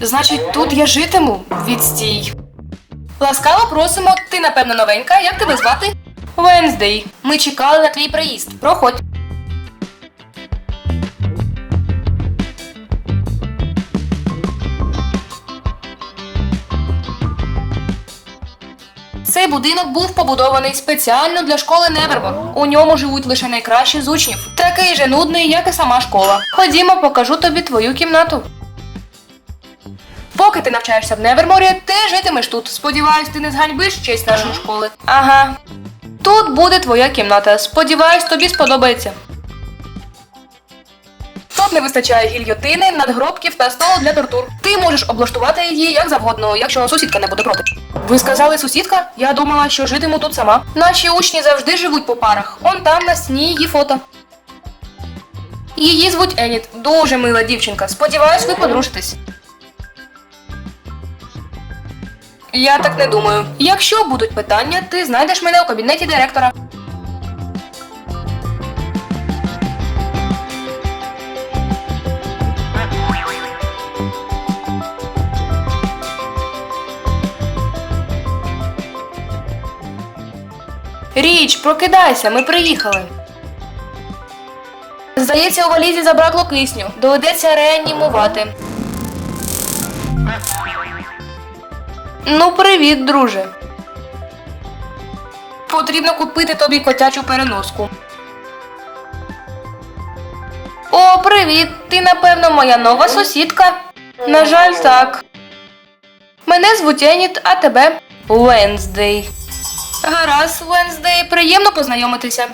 Значить, тут я житиму? Відстій. Ласкаво просимо, ти напевно новенька. Як тебе звати? Венздей. Ми чекали на твій приїзд. Проходь. Цей будинок був побудований спеціально для школи Невермор. У ньому живуть лише найкращі з учнів. Такий же нудний, як і сама школа. Ходімо, покажу тобі твою кімнату. Поки ти навчаєшся в Неверморі, ти житимеш тут. Сподіваюсь, ти не зганьбиш честь нашої школи. Ага. Тут буде твоя кімната. Сподіваюсь, тобі сподобається. Тут не вистачає гільйотини, надгробків та столу для тортур. Ти можеш облаштувати її як завгодно, якщо сусідка не буде проти. Ви сказали сусідка? Я думала, що житиму тут сама. Наші учні завжди живуть по парах. Он там на стіні її фото. Її звуть Еніт. Дуже мила дівчинка. Сподіваюсь, ви подружитесь. Я так не думаю. Якщо будуть питання, ти знайдеш мене у кабінеті директора. Річ, прокидайся, ми приїхали. Здається, у валізі забракло кисню. Доведеться реанімувати. Ну, привіт, друже. Потрібно купити тобі котячу переноску. О, привіт! Ти, напевно, моя нова сусідка. На жаль, так. Мене звуть Еніт, а тебе Венздей. Гаразд, Венздей, приємно познайомитися.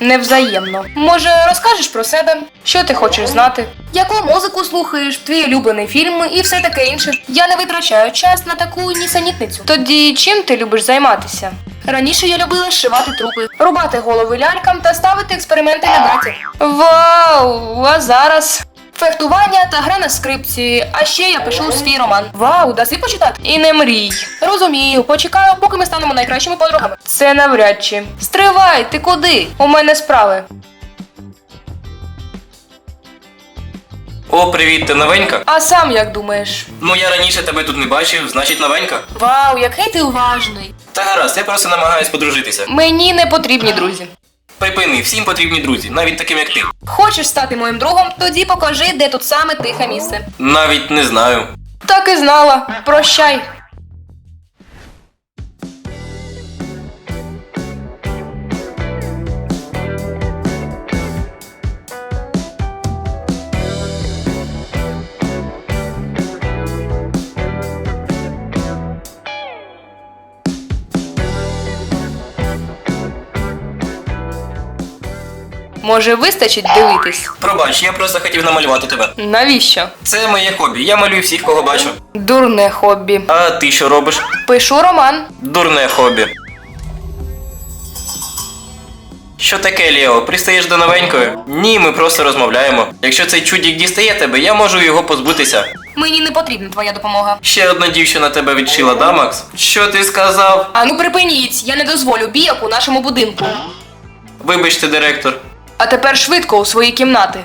Невзаємно. Може, розкажеш про себе? Що ти хочеш знати? Яку музику слухаєш, твій улюблений фільм і все таке інше. Я не витрачаю час на таку нісенітницю. Тоді чим ти любиш займатися? Раніше я любила шивати трупи, рубати голови лялькам та ставити експерименти на даті. Вау! А зараз Фехтування та гра на скрипці, а ще я пишу свій роман. Вау, даси почитати? І не мрій. Розумію, почекаю, поки ми станемо найкращими подругами. Це навряд чи. Стривай, ти куди? У мене справи. О, привіт, ти новенька? А сам як думаєш? Ну я раніше тебе тут не бачив, значить новенька. Вау, який ти уважний. Та гаразд, я просто намагаюсь подружитися. Мені не потрібні друзі. Припини, всім потрібні друзі, навіть таким як ти. Хочеш стати моїм другом? Тоді покажи, де тут саме тихе місце. Навіть не знаю. Так і знала. Прощай. Може, вистачить дивитись? Пробач, я просто хотів намалювати тебе. Навіщо? Це моє хобі, я малюю всіх, кого бачу. Дурне хобі. А ти що робиш? Пишу роман. Дурне хобі. Що таке, Лео? Пристаєш до новенької? Ні, ми просто розмовляємо. Якщо цей чудік дістає тебе, я можу його позбутися. Мені не потрібна твоя допомога. Ще одна дівчина тебе відшила, да, Макс? Що ти сказав? А ну припиніть, я не дозволю бійок у нашому будинку. Вибачте, директор. А тепер швидко у свої кімнати.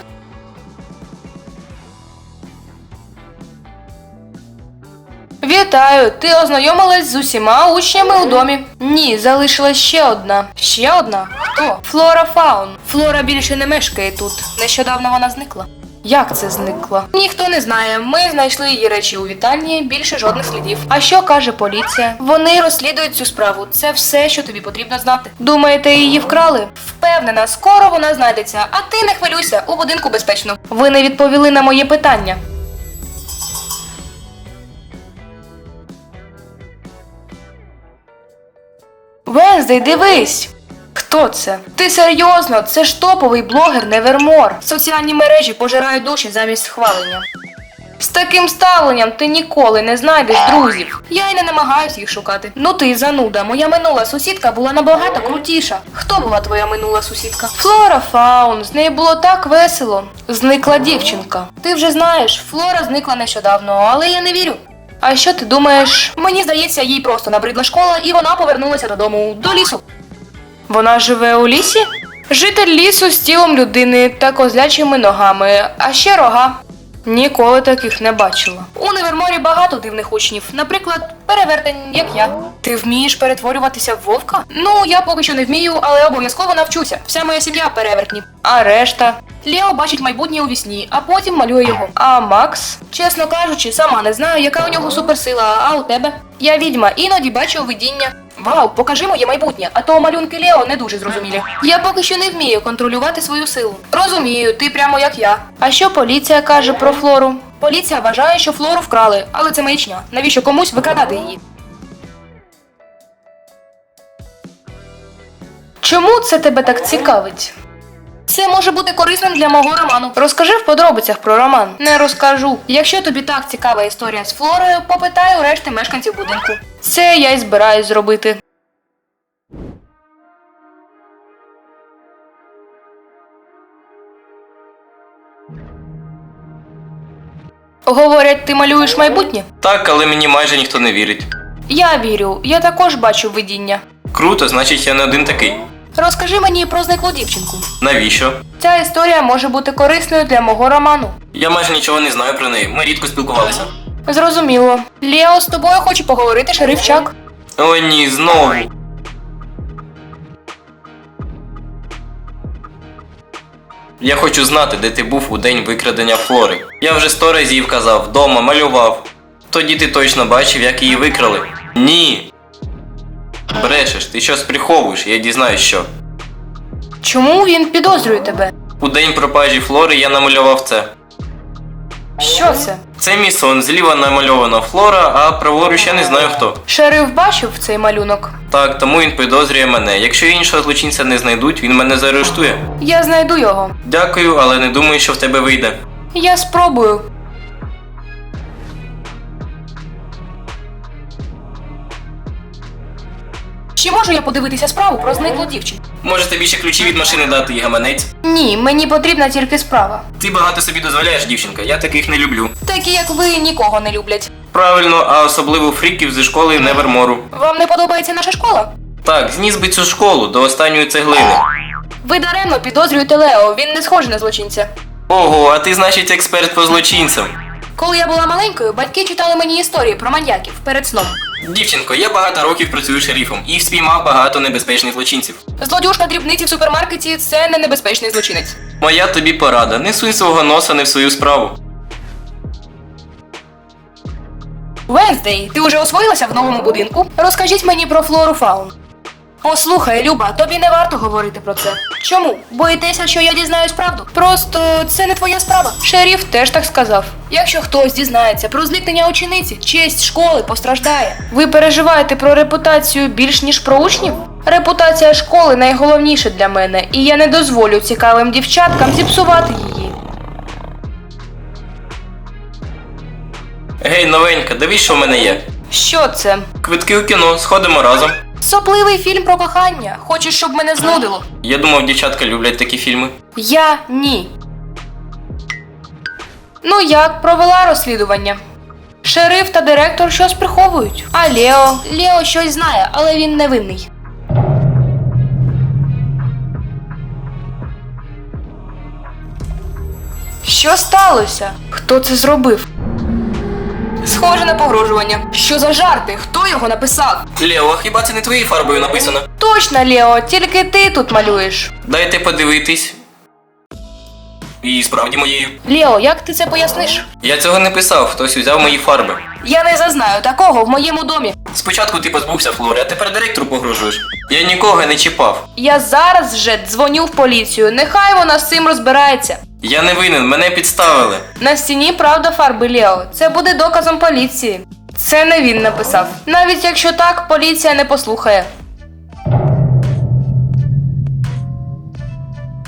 Вітаю! Ти ознайомилась з усіма учнями у домі. Ні, залишилась ще одна. Ще одна? Хто? Флора Фаун. Флора більше не мешкає тут. Нещодавно вона зникла. Як це зникла? Ніхто не знає. Ми знайшли її речі у вітальні, більше жодних слідів. А що каже поліція? Вони розслідують цю справу. Це все, що тобі потрібно знати. Думаєте, її вкрали? Впевнена, скоро вона знайдеться. А ти не хвилюйся, у будинку безпечно. Ви не відповіли на моє питання. Венздей, дивись! Хто це? Ти серйозно? Це ж топовий блогер Невермор. Соціальні мережі пожирають душі замість схвалення. З таким ставленням ти ніколи не знайдеш друзів. Я й не намагаюсь їх шукати. Ну ти зануда. Моя минула сусідка була набагато крутіша. Хто була твоя минула сусідка? Флора Фаун. З нею було так весело. Зникла дівчинка. Ти вже знаєш, Флора зникла нещодавно, але я не вірю. А що ти думаєш? Мені здається, їй просто набридла школа, і вона повернулася додому до лісу. Вона живе у лісі? Житель лісу з тілом людини та козлячими ногами, а ще рога. Ніколи таких не бачила. У Неверморі багато дивних учнів, наприклад, перевертень, як я. Ти вмієш перетворюватися в вовка? Ну, я поки що не вмію, але обов'язково навчуся. Вся моя сім'я перевертні. А решта? Лео бачить майбутнє у вісні, а потім малює його. А Макс? Чесно кажучи, сама не знаю, яка у нього суперсила, а у тебе? Я відьма, іноді бачу видіння. Вау, покажи моє майбутнє, а то малюнки Лео не дуже зрозумілі. Я поки що не вмію контролювати свою силу. Розумію, ти прямо як я. А що поліція каже про флору? Поліція вважає, що флору вкрали, але це маячня. Навіщо комусь викрадати її? Чому це тебе так цікавить? Це може бути корисним для мого роману. Розкажи в подробицях про роман. Не розкажу. Якщо тобі так цікава історія з Флорою, попитай у решти мешканців будинку. Це я й збираюсь зробити. Говорять, ти малюєш майбутнє? Так, але мені майже ніхто не вірить. Я вірю, я також бачу видіння. Круто, значить я не один такий. Розкажи мені про зниклу дівчинку. Навіщо? Ця історія може бути корисною для мого роману. Я майже нічого не знаю про неї. Ми рідко спілкувалися. Зрозуміло. Лео, з тобою хоче поговорити шериф Чак. О, ні, знову. Я хочу знати, де ти був у день викрадення Флори. Я вже сто разів казав, вдома малював. Тоді ти точно бачив, як її викрали. Ні. Брешеш, ти щось приховуєш, я дізнаюсь що. Чому він підозрює тебе? У день пропажі Флори я намалював це. Що це? Це мій сон, зліва намальована Флора, а праворуч я не знаю хто. Шериф бачив цей малюнок. Так, тому він підозрює мене. Якщо іншого злочинця не знайдуть, він мене заарештує. Я знайду його. Дякую, але не думаю, що в тебе вийде. Я спробую. Чи можу я подивитися справу про зниклу дівчину? Може тобі ще ключі від машини дати і гаманець? Ні, мені потрібна тільки справа. Ти багато собі дозволяєш, дівчинка, я таких не люблю. Такі, як ви, нікого не люблять. Правильно, а особливо фріків зі школи Невермору. Вам не подобається наша школа? Так, зніс би цю школу до останньої цеглини. Ви даремно підозрюєте Лео, він не схожий на злочинця. Ого, а ти, значить, експерт по злочинцям. Коли я була маленькою, батьки читали мені історії про маньяків перед сном. Дівчинко, я багато років працюю шерифом і спіймав багато небезпечних злочинців. Злодюжка дрібниці в супермаркеті це не небезпечний злочинець. Моя тобі порада, не суй свого носа не в свою справу. Венздей, ти уже освоїлася в новому будинку? Розкажіть мені про флору фаун. Послухай, Люба, тобі не варто говорити про це. Чому? Боїтеся, що я дізнаюсь правду? Просто це не твоя справа. Шеріф теж так сказав. Якщо хтось дізнається про зникнення учениці, честь школи постраждає. Ви переживаєте про репутацію більш ніж про учнів? Репутація школи найголовніше для мене, і я не дозволю цікавим дівчаткам зіпсувати її. Гей, новенька, дивись, що в мене є. Що це? Квитки у кіно, сходимо разом. Сопливий фільм про кохання. Хочеш, щоб мене знудило? Я думав, дівчатка люблять такі фільми. Я ні. Ну як, провела розслідування. Шериф та директор щось приховують. А Лео? Лео щось знає, але він невинний. Що сталося? Хто це зробив? Схоже на погрожування. Що за жарти? Хто його написав? Лео, а хіба це не твоєю фарбою написано? Точно, Лео, тільки ти тут малюєш. Дайте подивитись. І справді моєю. Лео, як ти це поясниш? Я цього не писав, хтось узяв мої фарби. Я не зазнаю такого в моєму домі. Спочатку ти позбувся Флори, а тепер директору погрожуєш. Я нікого не чіпав. Я зараз вже дзвоню в поліцію. Нехай вона з цим розбирається. Я не винен, мене підставили. На стіні правда фарби Лео. Це буде доказом поліції. Це не він написав. Навіть якщо так, поліція не послухає.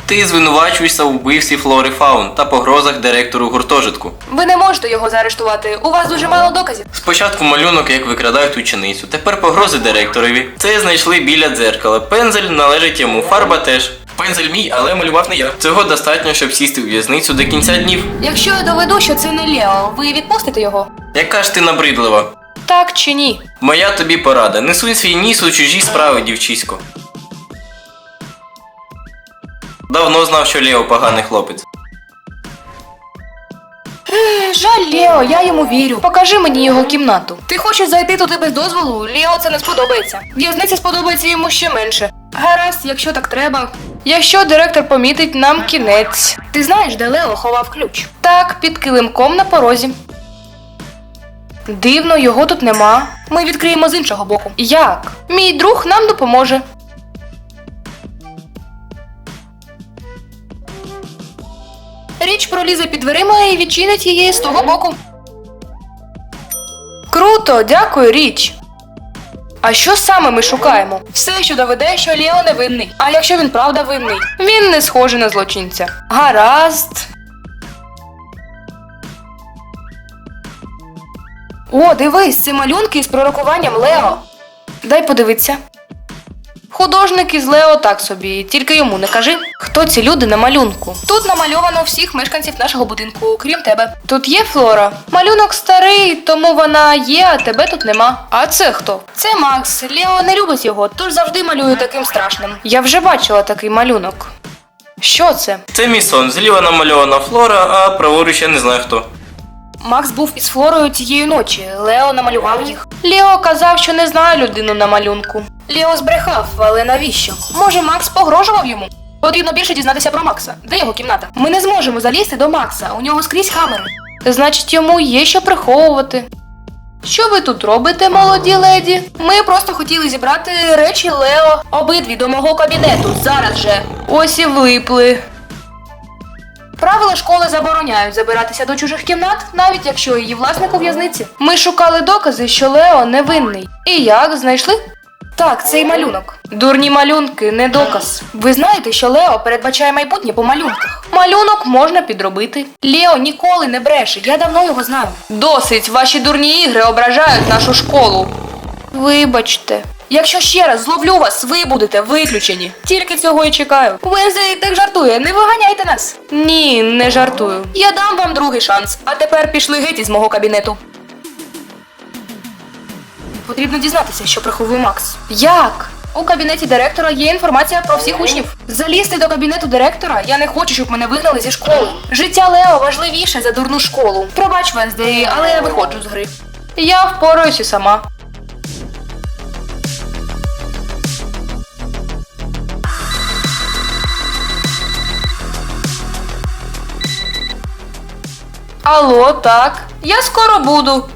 Ти звинувачуєшся у вбивстві Флори Фаун та погрозах директору гуртожитку. Ви не можете його заарештувати. У вас дуже мало доказів. Спочатку малюнок, як викрадають ученицю, тепер погрози директорові. Це знайшли біля дзеркала. Пензель належить йому, фарба теж. Пензель мій, але малював не я. Цього достатньо, щоб сісти у в'язницю до кінця днів. Якщо я доведу, що це не Лео, ви відпустите його? Яка ж ти набридлива? Так чи ні? Моя тобі порада. Несуй свій ніс у чужі справи, дівчисько. Давно знав, що Лео поганий хлопець. Жаль, Лео, я йому вірю. Покажи мені його кімнату. Ти хочеш зайти туди без дозволу? Лео це не сподобається. В'язниця сподобається йому ще менше. Гаразд, якщо так треба. Якщо директор помітить, нам кінець. Ти знаєш, де Лео ховав ключ? Так, під килимком на порозі. Дивно, його тут нема. Ми відкриємо з іншого боку. Як? Мій друг нам допоможе. Річ пролізе під дверима і відчинить її з того боку. Круто, дякую, річ. А що саме ми шукаємо? Все, що доведе, що Лео не винний. А якщо він правда винний? Він не схожий на злочинця. Гаразд. О, дивись, це малюнки з пророкуванням Лео. Дай подивитися. Художник із Лео так собі, тільки йому не кажи, хто ці люди на малюнку. Тут намальовано всіх мешканців нашого будинку, крім тебе. Тут є Флора. Малюнок старий, тому вона є, а тебе тут нема. А це хто? Це Макс. Лео не любить його, тож завжди малює таким страшним. Я вже бачила такий малюнок. Що це? Це мій сон. Зліва намальована флора, а праворуч я не знаю хто. Макс був із Флорою тієї ночі. Лео намалював їх. Лео казав, що не знає людину на малюнку. Лео збрехав, але навіщо? Може, Макс погрожував йому? Потрібно більше дізнатися про Макса. Де його кімната? Ми не зможемо залізти до Макса. У нього скрізь камери. Значить, йому є що приховувати. Що ви тут робите, молоді леді? Ми просто хотіли зібрати речі Лео обидві до мого кабінету. Зараз же. Ось і влипли. Правила школи забороняють забиратися до чужих кімнат, навіть якщо її власник у в'язниці. Ми шукали докази, що Лео невинний. І як знайшли? Так, цей малюнок. Дурні малюнки, не доказ. Ви знаєте, що Лео передбачає майбутнє по малюнках. Малюнок можна підробити. Лео ніколи не бреше, я давно його знаю. Досить, ваші дурні ігри ображають нашу школу. Вибачте. Якщо ще раз зловлю вас, ви будете виключені. Тільки цього і чекаю. Вензей так жартує, не виганяйте нас. Ні, не жартую. Я дам вам другий шанс. А тепер пішли геть із мого кабінету. Потрібно дізнатися, що приховує Макс. Як? У кабінеті директора є інформація про всіх учнів. Залізти до кабінету директора я не хочу, щоб мене вигнали зі школи. Життя Лео важливіше за дурну школу. Пробач, Венздей, але я виходжу з гри. Я впораюся сама. Алло, так. Я скоро буду.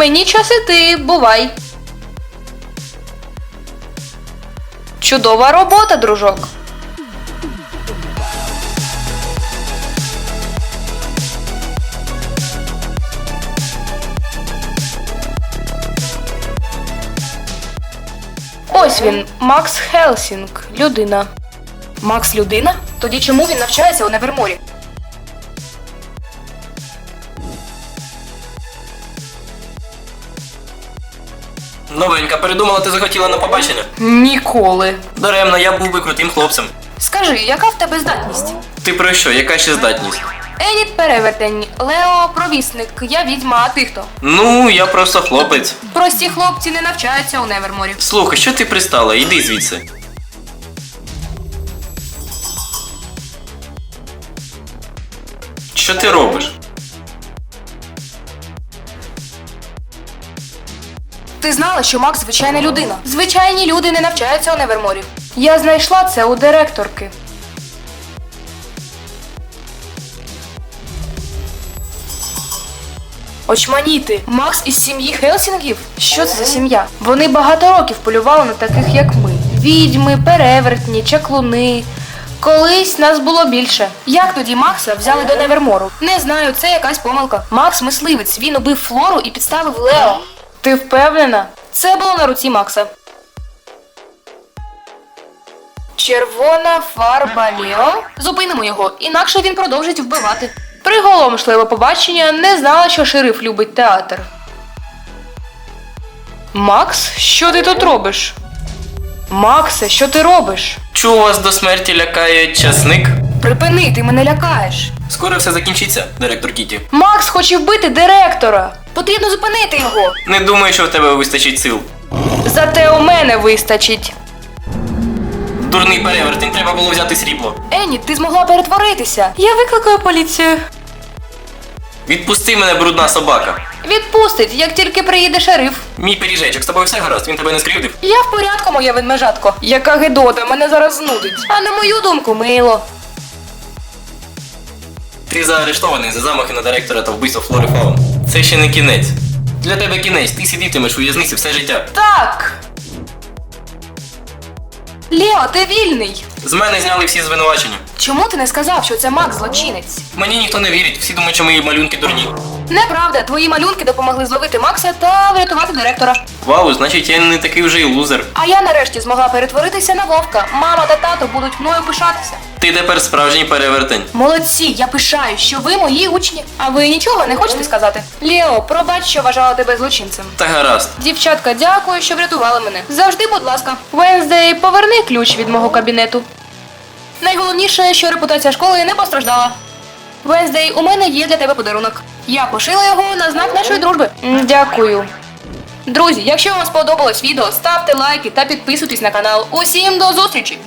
Мені час іти, бувай. Чудова робота, дружок. Ось він, Макс Хелсінг, людина. Макс людина? Тоді чому він навчається у Неверморі? Новенька, передумала, ти захотіла на побачення? Ніколи. Даремно, я був би крутим хлопцем. Скажи, яка в тебе здатність? Ти про що? Яка ще здатність? Едіт перевертень, Лео провісник, я відьма, а ти хто? Ну, я просто хлопець. Прості хлопці не навчаються у Неверморі. Слухай, що ти пристала? Іди звідси. Що ти робиш? Ти знала, що Макс звичайна людина. Звичайні люди не навчаються у Неверморі. Я знайшла це у директорки. Очманіти, Макс із сім'ї Хелсінгів? Що це за сім'я? Вони багато років полювали на таких, як ми: відьми, перевертні, чаклуни. Колись нас було більше. Як тоді Макса взяли до Невермору? Не знаю, це якась помилка. Макс мисливець, він убив Флору і підставив Лео. Ти впевнена? Це було на руці Макса. Червона фарба Лео? Зупинимо його, інакше він продовжить вбивати. Приголомшливе побачення не знала, що шериф любить театр. Макс, що ти тут робиш? Максе, що ти робиш? Чу вас до смерті лякає часник? Припини, ти мене лякаєш. Скоро все закінчиться, директор Кіті. Макс хоче вбити директора. Потрібно зупинити його. Не думаю, що в тебе вистачить сил. Зате у мене вистачить. Дурний перевертень, треба було взяти срібло. Енні, ти змогла перетворитися. Я викликаю поліцію. Відпусти мене, брудна собака. Відпустить, як тільки приїде шериф. Мій пиріжечок, з тобою все гаразд, він тебе не скривдив. Я в порядку, моя ведмежатко. Яка гидота, мене зараз знудить. А на мою думку, мило. Ти заарештований за замахи на директора та вбивство Флори Фаун. Це ще не кінець. Для тебе кінець, ти сидітимеш у в'язниці все життя. Так. Лео, ти вільний. З мене зняли всі звинувачення. Чому ти не сказав, що це Макс злочинець? Мені ніхто не вірить, всі думають, що мої малюнки дурні. Неправда, твої малюнки допомогли зловити Макса та врятувати директора. Вау, значить я не такий вже й лузер. А я нарешті змогла перетворитися на вовка. Мама та тато будуть мною пишатися. Ти тепер справжній перевертень. Молодці, я пишаю, що ви мої учні. А ви нічого не хочете сказати? Лео, пробач, що вважала тебе злочинцем. Та гаразд. Дівчатка, дякую, що врятували мене. Завжди, будь ласка. Венздей, поверни ключ від мого кабінету. Найголовніше, що репутація школи не постраждала. Венздей, у мене є для тебе подарунок. Я пошила його на знак нашої дружби. Дякую. Друзі, якщо вам сподобалось відео, ставте лайки та підписуйтесь на канал. Усім до зустрічі!